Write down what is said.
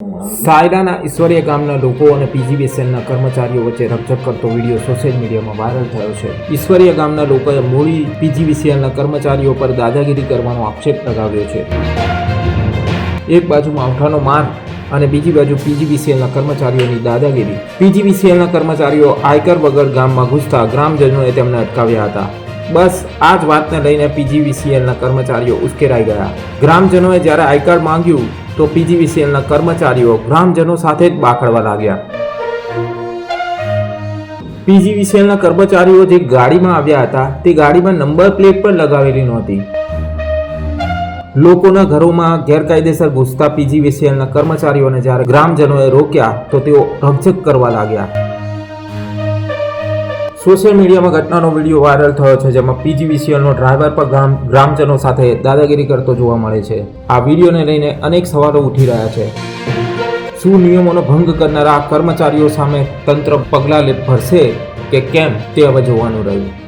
સાયરાના ઈશ્વરીય ગામના લોકો અને પીજીવીસીએલના કર્મચારીઓ વચ્ચે રકઝક કરતો વીડિયો સોશિયલ મીડિયામાં વાયરલ થયો છે. ઈશ્વરીય ગામના લોકોએ મૂળી પીજીવીસીએલના કર્મચારીઓ પર દાદાગીરી કરવાનો આક્ષેપ લગાવ્યો છે. એક બાજુ માવઠાનો માર અને બીજી બાજુ પીજીવીસીએલના કર્મચારીઓની દાદાગીરી. પીજીવીસીએલના કર્મચારીઓ આયકર વગર ગામમાં ઘૂસતા ગ્રામજનોએ તેમને અટકાવ્યા હતા. બસ, આ જ વાતને લઈને પીજીવીસીએલના કર્મચારીઓ ઉશ્કેરાઈ ગયા. ગ્રામજનોએ જ્યારે આયકર માંગ્યું તો પીજીવીસીએલના કર્મચારીઓ ગ્રામજનો સાથે જ બાખડવા લાગ્યા. પીજીવીસીએલના કર્મચારીઓ જે ગાડીમાં આવ્યા હતા, તે ગાડીમાં નંબર પ્લેટ પણ લગાવેલી નહોતી. લોકોના ઘરોમાં ગેરકાયદેસર ઘૂસતા પીજીવીસીએલના કર્મચારીઓને જ્યારે ગ્રામજનોએ રોક્યા, તો તેઓ રકઝક કરવા લાગ્યા. સોશિયલ મીડિયામાં ઘટનાનો વીડિયો વાયરલ થયો છે, જેમાં પીજીવીસીએલનો ડ્રાઈવર પર ગ્રામ ગ્રામજનો સાથે દાદાગીરી કરતો જોવા મળે છે. આ વિડીયોને લઈને અનેક સવાલો ઉઠી રહ્યા છે. શું નિયમોનો ભંગ કરનારા કર્મચારીઓ સામે તંત્ર પગલાં ભરશે કે કેમ તે હવે જોવાનું રહ્યું?